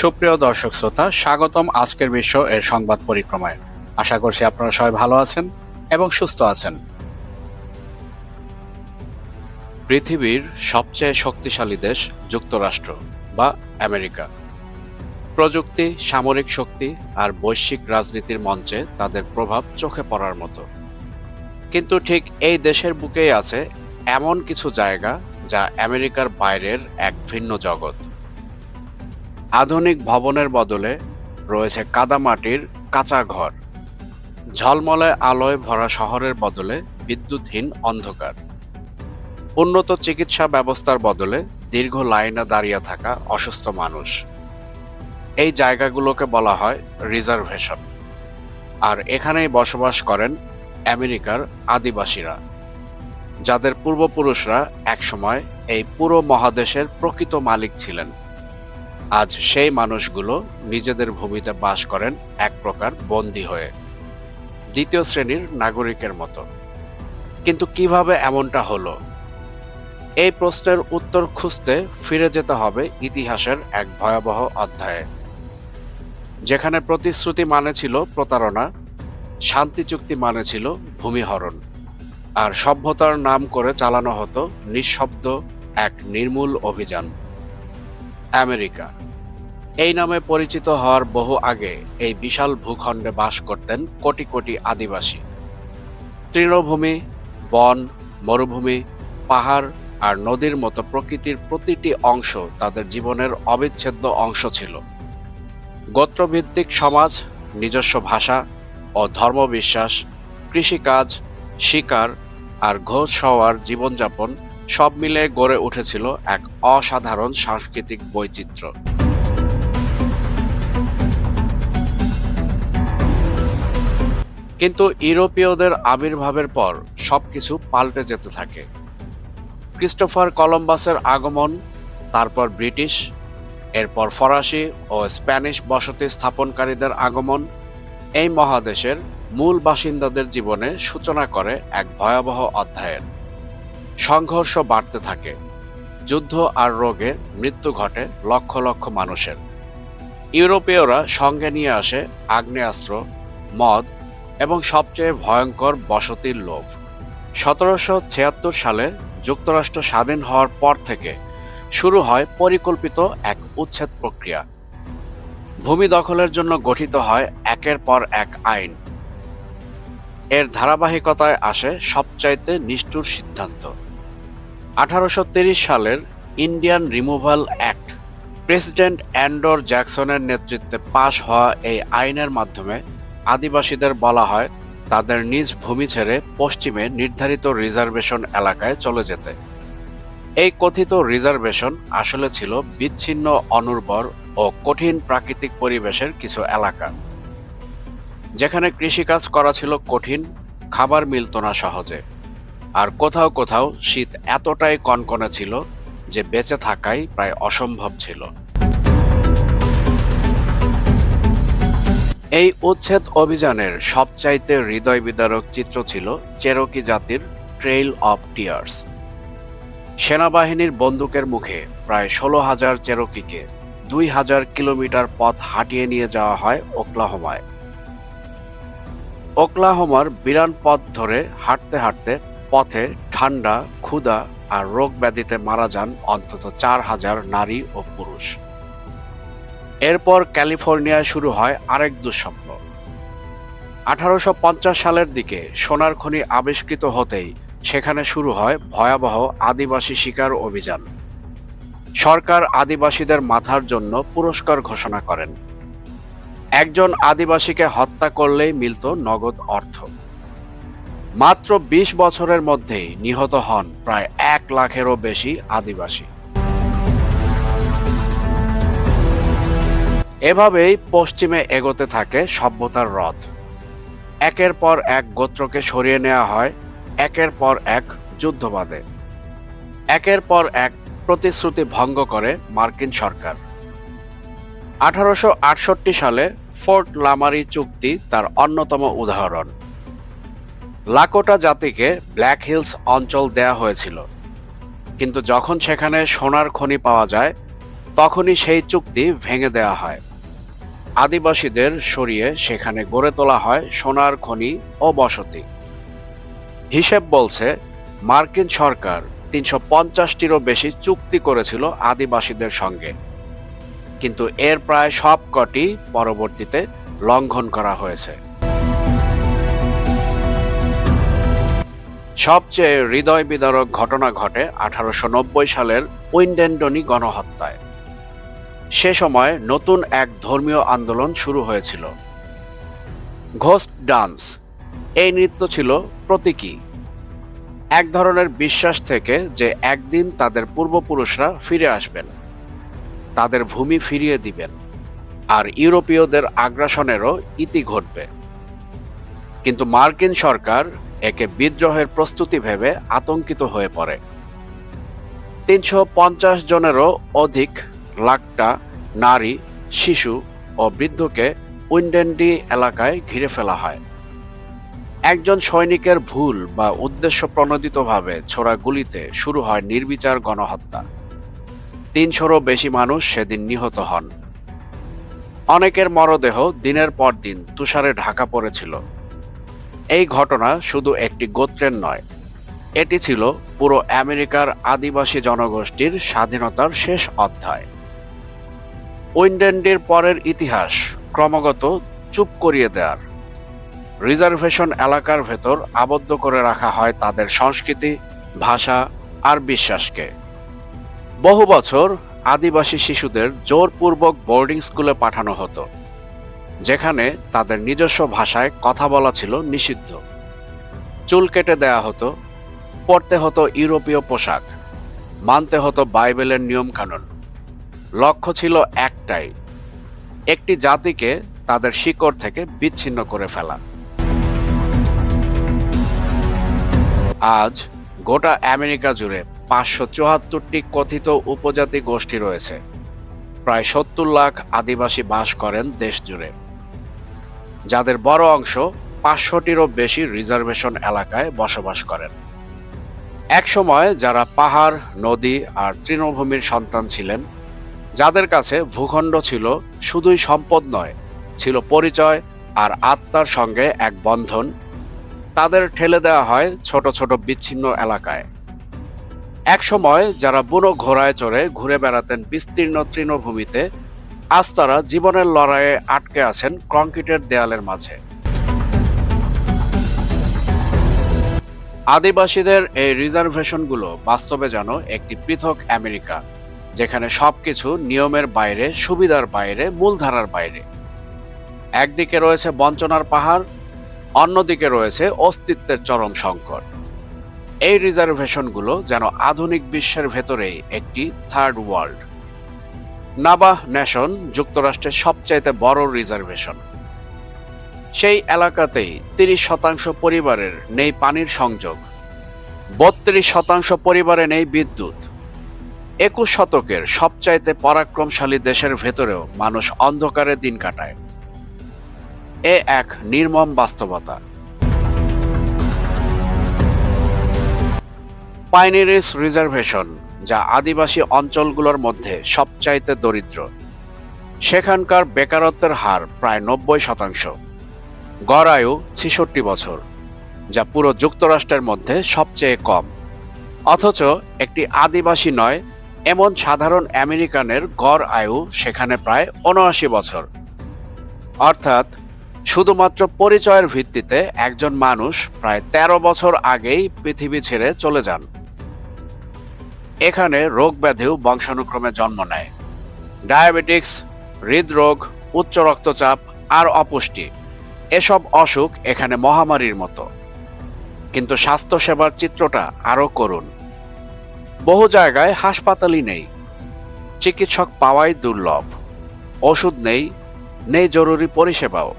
সুপ্রিয় দর্শক শ্রোতা, স্বাগতম আজকের বিশ্ব এর সংবাদ পরিক্রমায়। আশা করছি আপনারা সবাই ভালো আছেন এবং সুস্থ আছেন। পৃথিবীর সবচেয়ে শক্তিশালী দেশ যুক্তরাষ্ট্র বা আমেরিকা। প্রযুক্তি, সামরিক শক্তি আর বৈশ্বিক রাজনীতির মঞ্চে তাদের প্রভাব চোখে পড়ার মতো। কিন্তু ঠিক এই দেশের বুকেই আছে এমন কিছু জায়গা যা আমেরিকার বাইরের এক ভিন্ন জগৎ। আধুনিক ভবনের বদলে রয়েছে কাদামাটির কাঁচা ঘর। ঝলমলে আলোয় ভরা শহরের বদলে বিদ্যুৎহীন অন্ধকার। উন্নত চিকিৎসা ব্যবস্থার বদলে দীর্ঘ লাইনে দাঁড়িয়ে থাকা অসুস্থ মানুষ। এই জায়গাগুলোকে বলা হয় রিজার্ভেশন। আর এখানেই বসবাস করেন আমেরিকার আদিবাসীরা, যাদের পূর্বপুরুষরা একসময় এই পুরো মহাদেশের প্রকৃত মালিক ছিলেন। আজ সেই মানুষগুলো নিজেদের ভূমিতে বাস করেন এক প্রকার বন্দী হয়ে। দ্বিতীয় শ্রেণির নাগরিকের মতো। কিন্তু কীভাবে এমনটা হলো? এই প্রশ্নের উত্তর খুঁজতে ফিরে যেতে হবে ইতিহাসের এক ভয়াবহ অধ্যায়ে। যেখানে প্রতিশ্রুতি মানে ছিল প্রতারণা, শান্তি চুক্তি মানে ছিল ভূমিহরণ। আর সভ্যতার নাম করে চালানো হতো নিঃশব্দ এক নির্মূল অভিযান। আমেরিকা। এই নামে পরিচিত হওয়ার বহু আগে এই বিশাল ভূখণ্ডে বাস করতেন কোটি কোটি আদিবাসী। তৃণভূমি, বন, মরুভূমি, পাহাড় আর নদীর মতো প্রকৃতির প্রতিটি অংশ তাদের জীবনের অবিচ্ছেদ্য অংশ ছিল। গোত্রভিত্তিক সমাজ, নিজস্ব ভাষা ও ধর্মবিশ্বাস, কৃষিকাজ, শিকার আর ঘোষ হওয়ার জীবনযাপন সব মিলে গড়ে উঠেছিল এক অসাধারণ সাংস্কৃতিক বৈচিত্র্য। কিন্তু ইউরোপীয়দের আবির্ভাবের পর সবকিছু পাল্টে যেতে থাকে। ক্রিস্টোফার কলম্বাসের আগমন, তারপর ব্রিটিশ, এরপর ফরাসি ও স্প্যানিশ বসতি স্থাপনকারীদের আগমন এই মহাদেশের মূল বাসিন্দাদের জীবনে সূচনা করে এক ভয়াবহ অধ্যায়ের। সংঘর্ষ বাড়তে থাকে। যুদ্ধ আর রোগে মৃত্যু ঘটে লক্ষ লক্ষ মানুষের। ইউরোপীয়রা সঙ্গে নিয়ে আসে আগ্নেয়াস্ত্র, মদ এবং সবচেয়ে ভয়ঙ্কর বসতির লোভ। সতেরোশো ছিয়াত্তর সালে যুক্তরাষ্ট্র স্বাধীন হওয়ার পর থেকে শুরু হয় পরিকল্পিত এক উচ্ছেদ প্রক্রিয়া। ভূমি দখলের জন্য গঠিত হয় একের পর এক আইন। এর ধারাবাহিকতায় আসে সবচাইতে নিষ্ঠুর সিদ্ধান্ত। আঠারোশো সালের Indian removal act president Andrew জ্যাকসনের নেতৃত্বে পাশ হওয়া এই আইনের মাধ্যমে আদিবাসীদের বলা হয় তাদের নিজ ভূমি ছেড়ে পশ্চিমে নির্ধারিত রিজার্ভেশন এলাকায় চলে যেতে। এই কথিত রিজার্ভেশন আসলে ছিল বিচ্ছিন্ন, অনুর্বর ও কঠিন প্রাকৃতিক পরিবেশের কিছু এলাকা। যেখানে কৃষিকাজ করা ছিল কঠিন, খাবার মিলত না সহজে। আর কোথাও কোথাও শীত এতটাই কনকনে ছিল যে বেঁচে থাকাই প্রায় অসম্ভব ছিল। এই উচ্ছেদ অভিযানের সবচাইতে হৃদয় বিদারক চিত্র ছিল চেরোকি জাতির ট্রেইল অফ টিয়ার্স সেনাবাহিনীর বন্দুকের মুখে প্রায় ষোলো হাজার চেরোকিকে দুই হাজার কিলোমিটার পথ হাঁটিয়ে নিয়ে যাওয়া হয় ওকলাহোমায়। ওকলাহোমার বিরান পথ ধরে হাঁটতে হাঁটতে পথে ঠান্ডা, ক্ষুধা আর রোগ ব্যাধিতে মারা যান অন্তত চার হাজার নারী ও পুরুষ। এরপর ক্যালিফোর্নিয়ায় শুরু হয় আরেক দুঃস্বপ্ন। আঠারোশো পঞ্চাশ সালের দিকে সোনার খনি আবিষ্কৃত হতেই সেখানে শুরু হয় ভয়াবহ আদিবাসী শিকার অভিযান। সরকার আদিবাসীদের মাথার জন্য পুরস্কার ঘোষণা করেন। একজন আদিবাসীকে হত্যা করলেই মিলত নগদ অর্থ। মাত্র ২০ বছরের মধ্যেই নিহত হন প্রায় এক লাখেরও বেশি আদিবাসী। এভাবেই পশ্চিমে এগোতে থাকে সভ্যতার রথ। একের পর এক গোত্রকে সরিয়ে নেওয়া হয়, একের পর এক যুদ্ধবাদে। একের পর এক প্রতিশ্রুতি ভঙ্গ করে মার্কিন সরকার। আঠারোশ আটষট্টি সালে ফোর্ট লামারি চুক্তি তার অন্যতম উদাহরণ। লাকোটা জাতিকে ব্ল্যাক হিলস অঞ্চল দেয়া হয়েছিল। কিন্তু যখন সেখানে সোনার খনি পাওয়া যায়, তখনই সেই চুক্তি ভেঙে দেওয়া হয়। আদিবাসীদের সরিয়ে সেখানে গড়ে তোলা হয় সোনার খনি ও বসতি। হিসেব বলছে, মার্কিন সরকার তিনশো পঞ্চাশটিরও বেশি চুক্তি করেছিল আদিবাসীদের সঙ্গে। কিন্তু এর প্রায় সবকটি পরবর্তীতে লঙ্ঘন করা হয়েছে। সবচেয়ে হৃদয় বিদারক ঘটনা ঘটে আঠারোশো নব্বই সালের উইন্ডেন্ডনি গণহত্যায়। সে সময় নতুন এক ধর্মীয় আন্দোলন শুরু হয়েছিল। Ghost dance. এই নৃত্য ছিল প্রতীকী। এক ধরনের বিশ্বাস থেকে যে একদিন তাদের পূর্বপুরুষরা ফিরে আসবেন। তাদের ভূমি ফিরিয়ে দিবেন। আর ইউরোপীয়দের আগ্রাসনেরও ইতি ঘটবে। কিন্তু মার্কিন সরকার একে বিদ্রোহের প্রস্তুতি ভেবে আতঙ্কিত হয়ে পড়ে। তিনশো পঞ্চাশ জনেরও অধিক লাখটা নারী, শিশু ও বৃদ্ধকে উইন্ডেন্ডি এলাকায় ঘিরে ফেলা হয়। একজন সৈনিকের ভুল বা উদ্দেশ্য প্রণোদিতভাবে ছোড়া গুলিতে শুরু হয় নির্বিচার গণহত্যা। তিনশোরও বেশি মানুষ সেদিন নিহত হন। অনেকের মরদেহ দিনের পর দিন তুষারে ঢাকা পড়েছিল। এই ঘটনা শুধু একটি গোত্রের নয়, এটি ছিল পুরো আমেরিকার আদিবাসী জনগোষ্ঠীর স্বাধীনতার শেষ অধ্যায়। উইন্ডেন্ডির পরের ইতিহাস ক্রমাগত চুপ করিয়ে দেওয়ার রিজার্ভেশন এলাকার ভেতর আবদ্ধ করে রাখা হয় তাদের সংস্কৃতি, ভাষা আর বিশ্বাসকে। বহু বছর আদিবাসী শিশুদের জোরপূর্বক বোর্ডিং স্কুলে পাঠানো হতো। যেখানে তাদের নিজস্ব ভাষায় কথা বলা ছিল নিষিদ্ধ। চুল কেটে দেয়া হতো পড়তে হতো ইউরোপীয় পোশাক, মানতে হতো বাইবেলের নিয়মকানুন। লক্ষ্য ছিল একটাই, একটি জাতিকে তাদের শিকড় থেকে বিচ্ছিন্ন করে ফেলা। আজ গোটা আমেরিকা জুড়ে পাঁচশো চুয়াত্তরটি কথিত উপজাতি গোষ্ঠী রয়েছে। প্রায় সত্তর লাখ আদিবাসী বাস করেন দেশ জুড়ে। যাদের বড় অংশ পাঁচশোটিরও বেশি রিজার্ভেশন এলাকায় বসবাস করেন। একসময় যারা পাহাড়, নদী আর তৃণভূমির সন্তান ছিলেন, যাদের কাছে ভূখণ্ড ছিল শুধুই সম্পদ নয়, ছিল পরিচয় আর আত্মার সঙ্গে এক বন্ধন, তাদের ঠেলে দেওয়া হয় ছোট ছোট বিচ্ছিন্ন এলাকায়। একসময় যারা বুনো ঘোড়ায় চড়ে ঘুরে বেড়াতেন বিস্তীর্ণ তৃণভূমিতে আজ তারা জীবনের লড়াইয়ে আটকে আছেন কংক্রিটের দেয়ালের মাঝে। আদিবাসীদের এই রিজার্ভেশনগুলো বাস্তবে যেন একটি পৃথক আমেরিকা, যেখানে সবকিছু নিয়মের বাইরে, সুবিধার বাইরে, মূলধারার বাইরে। একদিকে রয়েছে বঞ্চনার পাহাড়, অন্যদিকে রয়েছে অস্তিত্বের চরম সংকট। এই রিজার্ভেশনগুলো যেন আধুনিক বিশ্বের ভেতরেই একটি থার্ড ওয়ার্ল্ড। নাবাহ ন্যাশন যুক্তরাষ্ট্রের সবচাইতে বড় রিজার্ভেশন। সেই এলাকাতেই তিরিশ শতাংশ পরিবারের নেই পানির সংযোগ, বত্রিশ শতাংশ পরিবারে নেই বিদ্যুৎ। একুশ শতকের সবচাইতে পরাক্রমশালী দেশের ভেতরেও মানুষ অন্ধকারে দিন কাটায়। এ এক নির্মম বাস্তবতা। পাইনিরিস রিজার্ভেশন যা আদিবাসী অঞ্চলগুলোর মধ্যে সবচাইতে দরিদ্র। সেখানকার বেকারত্বের হার প্রায় নব্বই শতাংশ। গড় আয়ু ছেষট্টি বছর, যা পুরো যুক্তরাষ্ট্রের মধ্যে সবচেয়ে কম। অথচ একটি আদিবাসী নয়, এমন সাধারণ আমেরিকানের গড় আয়ু সেখানে প্রায় উনআশি বছর। অর্থাৎ শুধুমাত্র পরিচয়ের ভিত্তিতে একজন মানুষ প্রায় ১৩ বছর আগেই পৃথিবী ছেড়ে চলে যান। এখানে রোগ ব্যাধিও বংশানুক্রমে জন্ম নেয়। ডায়াবেটিক্স, হৃদরোগ, উচ্চ রক্তচাপ আর অপুষ্টি, এসব অসুখ এখানে মহামারীর মতো। কিন্তু স্বাস্থ্যসেবার চিত্রটা আরও করুন। বহু জায়গায় হাসপাতালই নেই। চিকিৎসক পাওয়াই দুর্লভ। ওষুধ নেই নেই জরুরি পরিষেবাও।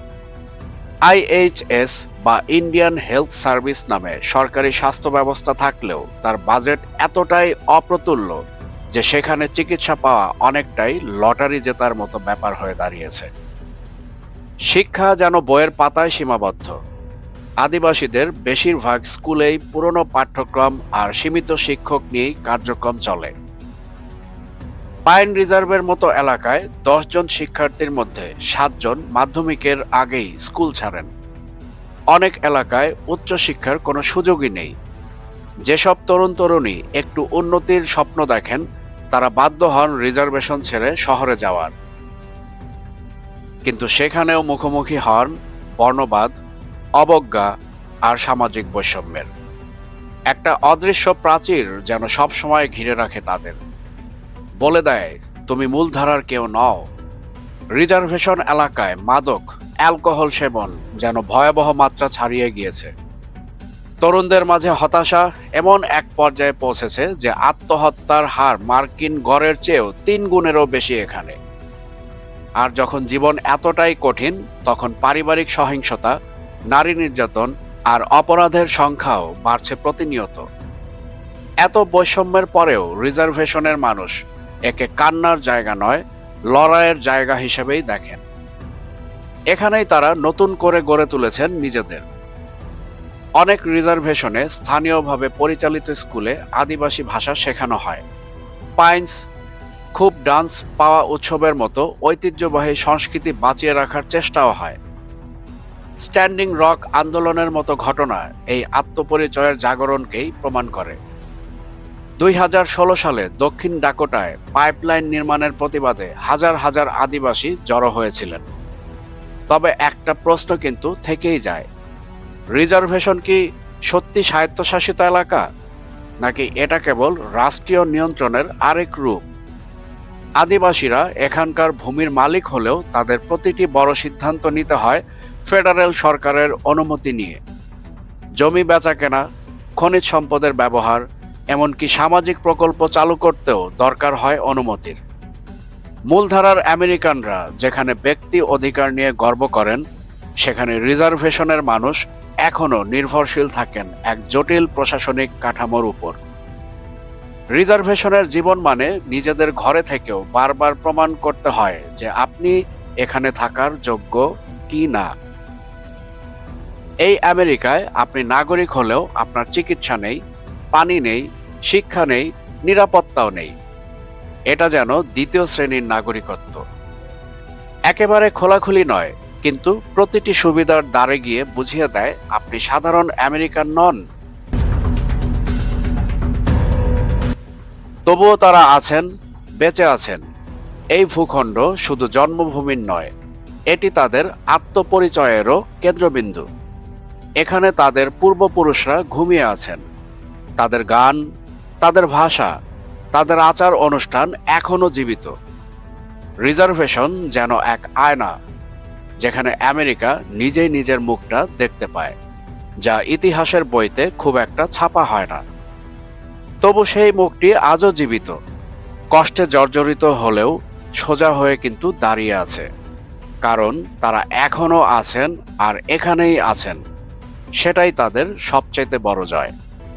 আইএইচএস বা ইন্ডিয়ান হেলথ সার্ভিস নামে সরকারি স্বাস্থ্য ব্যবস্থা থাকলেও তার বাজেট এতটাই অপ্রতুল্য যে সেখানে চিকিৎসা পাওয়া অনেকটাই লটারি জেতার মতো ব্যাপার হয়ে দাঁড়িয়েছে। শিক্ষা যেন বইয়ের পাতায় সীমাবদ্ধ। আদিবাসীদের বেশিরভাগ স্কুলেই পুরনো পাঠ্যক্রম আর সীমিত শিক্ষক নিয়েই কার্যক্রম চলে। পাইন রিজার্ভের মতো এলাকায় জন শিক্ষার্থীর মধ্যে সাতজন মাধ্যমিকের আগেই স্কুল ছাড়েন। অনেক এলাকায় উচ্চশিক্ষার কোনো সুযোগই নেই। যেসব তরুণ তরুণী একটু উন্নতির স্বপ্ন দেখেন, তারা বাধ্য হন রিজার্ভেশন ছেড়ে শহরে যাওয়ার। কিন্তু সেখানেও মুখোমুখি হন বর্ণবাদ, অবজ্ঞা আর সামাজিক বৈষম্যের। একটা অদৃশ্য প্রাচীর যেন সবসময় ঘিরে রাখে তাদের। বলে দেয়, তুমি মূলধারার কেউ নও। রিজার্ভেশন এলাকায় মাদক, অ্যালকোহল সেবন যেন ভয়াবহ মাত্রা ছাড়িয়ে গিয়েছে। তরুণদের মাঝে হতাশা এমন এক পর্যায়ে পৌঁছেছে যে আত্মহত্যার হার মার্কিন গড়ের চেয়েও তিন গুণেরও বেশি এখানে। আর যখন জীবন এতটাই কঠিন, তখন পারিবারিক সহিংসতা, নারী নির্যাতন আর অপরাধের সংখ্যাও বাড়ছে প্রতিনিয়ত। এত বৈষম্যের পরেও রিজার্ভেশনের মানুষ একে কান্নার জায়গা নয়, লড়াইয়ের জায়গা হিসেবেই দেখেন। এখানেই তারা নতুন করে গড়ে তুলেছেন নিজেদের। অনেক রিজার্ভেশনে স্থানীয়ভাবে পরিচালিত স্কুলে আদিবাসী ভাষা শেখানো হয়। পাইন্স খুব ডান্স পাওয়া উৎসবের মতো ঐতিহ্যবাহী সংস্কৃতি বাঁচিয়ে রাখার চেষ্টাও হয়। স্ট্যান্ডিং রক আন্দোলনের মতো ঘটনা এই আত্মপরিচয়ের জাগরণকেই প্রমাণ করে। দুই হাজার ষোলো সালে দক্ষিণ ডাকোটায় পাইপলাইন নির্মাণের প্রতিবাদে হাজার হাজার আদিবাসী জড়ো হয়েছিলেন। তবে একটা প্রশ্ন কিন্তু থেকেই যায়। রিজার্ভেশন কি সত্যি স্বায়ত্তশাসিত এলাকা, নাকি এটা কেবল রাষ্ট্রীয় নিয়ন্ত্রণের আরেক রূপ? আদিবাসীরা এখানকার ভূমির মালিক হলেও তাদের প্রতিটি বড় সিদ্ধান্ত নিতে হয় ফেডারেল সরকারের অনুমতি নিয়ে। জমি বেচা কেনা খনিজ সম্পদের ব্যবহার এমনকি সামাজিক প্রকল্প চালু করতেও দরকার হয় অনুমতির। মূলধারার আমেরিকানরা যেখানে ব্যক্তি অধিকার নিয়ে গর্ব করেন, সেখানে রিজার্ভেশনের মানুষ এখনও নির্ভরশীল থাকেন এক জটিল প্রশাসনিক কাঠামোর উপর। রিজার্ভেশনের জীবন মানে নিজেদের ঘরে থেকেও বারবার প্রমাণ করতে হয় যে আপনি এখানে থাকার যোগ্য কি না। এই আমেরিকায় আপনি নাগরিক হলেও আপনার চিকিৎসা নেই, পানি নেই শিক্ষা নেই, নিরাপত্তাও নেই। এটা যেন দ্বিতীয় শ্রেণির নাগরিকত্ব। একেবারে খোলাখুলি নয়, কিন্তু প্রতিটি সুবিধার দ্বারে গিয়ে বুঝিয়ে দেয়, আপনি সাধারণ আমেরিকান নন। তবুও তারা আছেন, বেঁচে আছেন। এই ভূখণ্ড শুধু জন্মভূমির নয়, এটি তাদের আত্মপরিচয়েরও কেন্দ্রবিন্দু। এখানে তাদের পূর্বপুরুষরা ঘুমিয়ে আছেন। তাদের গান তাদের ভাষা, তাদের আচার অনুষ্ঠান এখনও জীবিত। রিজার্ভেশন যেন এক আয়না, যেখানে আমেরিকা নিজেই নিজের মুখটা দেখতে পায়, যা ইতিহাসের বইতে খুব একটা ছাপা হয় না। তবু সেই মুখটি আজও জীবিত। কষ্টে জর্জরিত হলেও সোজা হয়ে কিন্তু দাঁড়িয়ে আছে, কারণ তারা এখনও আছেন আর এখানেই আছেন। সেটাই তাদের সবচাইতে বড় জয়।